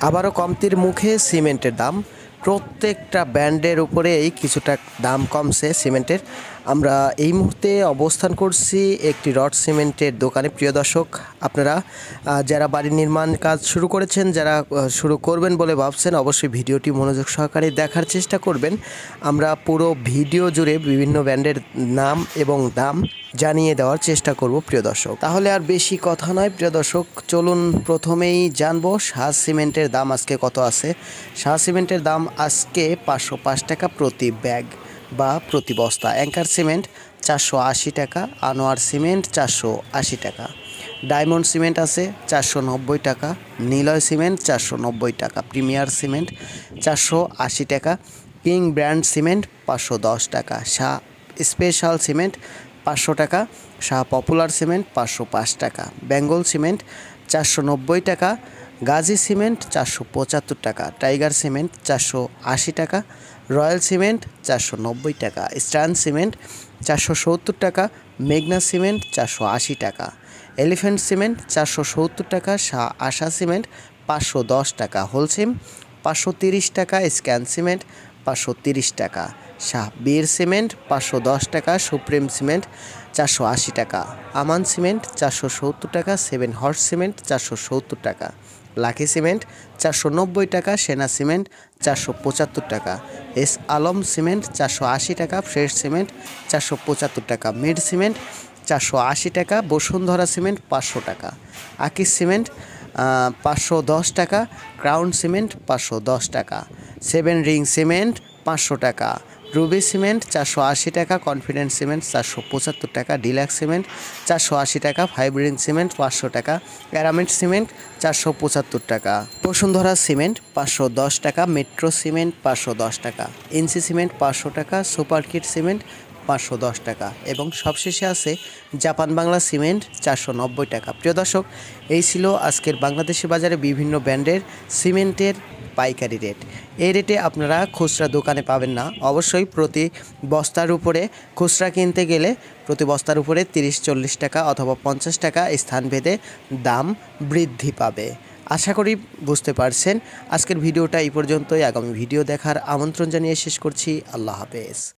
আবারও কমতির মুখে সিমেন্টের দাম। প্রত্যেকটা ব্র্যান্ডের উপরেই কিছুটা দাম কমছে সিমেন্টের। আমরা এই মুহূর্তে অবস্থান করছি একটি রড সিমেন্টের দোকানে। প্রিয় দর্শক, আপনারা যারা বাড়ি নির্মাণ কাজ শুরু করেছেন, যারা শুরু করবেন বলে ভাবছেন, অবশ্যই ভিডিওটি মনোযোগ সহকারে দেখার চেষ্টা করবেন। আমরা পুরো ভিডিও জুড়ে বিভিন্ন ব্র্যান্ডের নাম এবং দাম জানিয়ে দেওয়ার চেষ্টা করব, প্রিয় দর্শক। তাহলে আর বেশি কথা নয়, প্রিয় দর্শক, চলুন প্রথমেই জানব শাহ সিমেন্টের দাম আজকে কত আছে। শাহ সিমেন্টের দাম আজকে পাঁচশো পাঁচ টাকা প্রতি ব্যাগ। বা প্রতি বস্তা অ্যাঙ্কার সিমেন্ট চারশো আশি টাকা, আনোয়ার সিমেন্ট চারশো আশি টাকা, ডায়মন্ড সিমেন্ট আছে চারশো নব্বই টাকা, নিলয় সিমেন্ট চারশো নব্বই টাকা, প্রিমিয়ার সিমেন্ট চারশো আশি টাকা, কিং ব্র্যান্ড সিমেন্ট পাঁচশো দশ টাকা, শাহ স্পেশাল সিমেন্ট পাঁচশো টাকা, শাহ পপুলার সিমেন্ট পাঁচশো পাঁচ টাকা, বেঙ্গল সিমেন্ট চারশো নব্বই টাকা, গাজী সিমেন্ট চারশো পঁচাত্তর টাকা, টাইগার সিমেন্ট চারশো আশি টাকা, রয়্যাল সিমেন্ট চারশো নব্বই টাকা স্টার্ন সিমেন্ট চারশো সত্তর টাকা, মেঘনা সিমেন্ট চারশো আশি টাকা, এলিফ্যান্ট সিমেন্ট চারশো সত্তর টাকা, শাহ আশা সিমেন্ট পাঁচশো দশ টাকা হোলসিম পাঁচশো তিরিশ টাকা, স্ক্যান সিমেন্ট পাঁচশো তিরিশ টাকা। শাহ বীর সিমেন্ট পাঁচশো দশ টাকা, সুপ্রিম সিমেন্ট চারশো আশি টাকা, আমান সিমেন্ট চারশো সত্তর টাকা, সেভেন হর্স সিমেন্ট চারশো সত্তর টাকা লাকি সিমেন্ট চারশো নব্বই টাকা, সেনা সিমেন্ট চারশো পঁচাত্তর টাকা, এস আলম সিমেন্ট চারশো আশি টাকা, ফ্রেশ সিমেন্ট চারশো পঁচাত্তর টাকা, মিড সিমেন্ট চারশো আশি টাকা, বসুন্ধরা সিমেন্ট পাঁচশো টাকা, আকিস সিমেন্ট পাঁচশো দশ টাকা, ক্রাউন সিমেন্ট পাঁচশো দশ টাকা, সেভেন রিং সিমেন্ট পাঁচশো টাকা, রুবি সিমেন্ট চারশো আশি টাকা, কনফিডেন্স সিমেন্ট চারশো পঁচাত্তর টাকা, ডিলাক্স সিমেন্ট চারশো আশি টাকা, ফাইভ রিং সিমেন্ট পাঁচশো টাকা প্যারামিড সিমেন্ট চারশো পঁচাত্তর টাকা, বসুন্ধরা সিমেন্ট পাঁচশো দশ টাকা, মেট্রো সিমেন্ট পাঁচশো দশ টাকা, এনসি সিমেন্ট পাঁচশো টাকা, সুপার কিট সিমেন্ট পাঁচশো দশ টাকা এবং সবশেষে আছে জাপান বাংলা সিমেন্ট চারশো নব্বই টাকা। প্রিয় দর্শক, এই ছিল আজকের বাংলাদেশি বাজারে বিভিন্ন ব্র্যান্ডের সিমেন্টের পাইকারি রেট। এই রেটে আপনারা খুচরা দোকানে পাবেন না। অবশ্যই প্রতি বস্তার উপরে খুচরা কিনতে গেলে প্রতি বস্তার উপরে তিরিশ, চল্লিশ টাকা অথবা পঞ্চাশ টাকা স্থানভেদে দাম বৃদ্ধি পাবে। আশা করি বুঝতে পারছেন। আজকের ভিডিওটা এই পর্যন্তই। আগামী ভিডিও দেখার আমন্ত্রণ জানিয়ে শেষ করছি। আল্লাহ হাফেজ।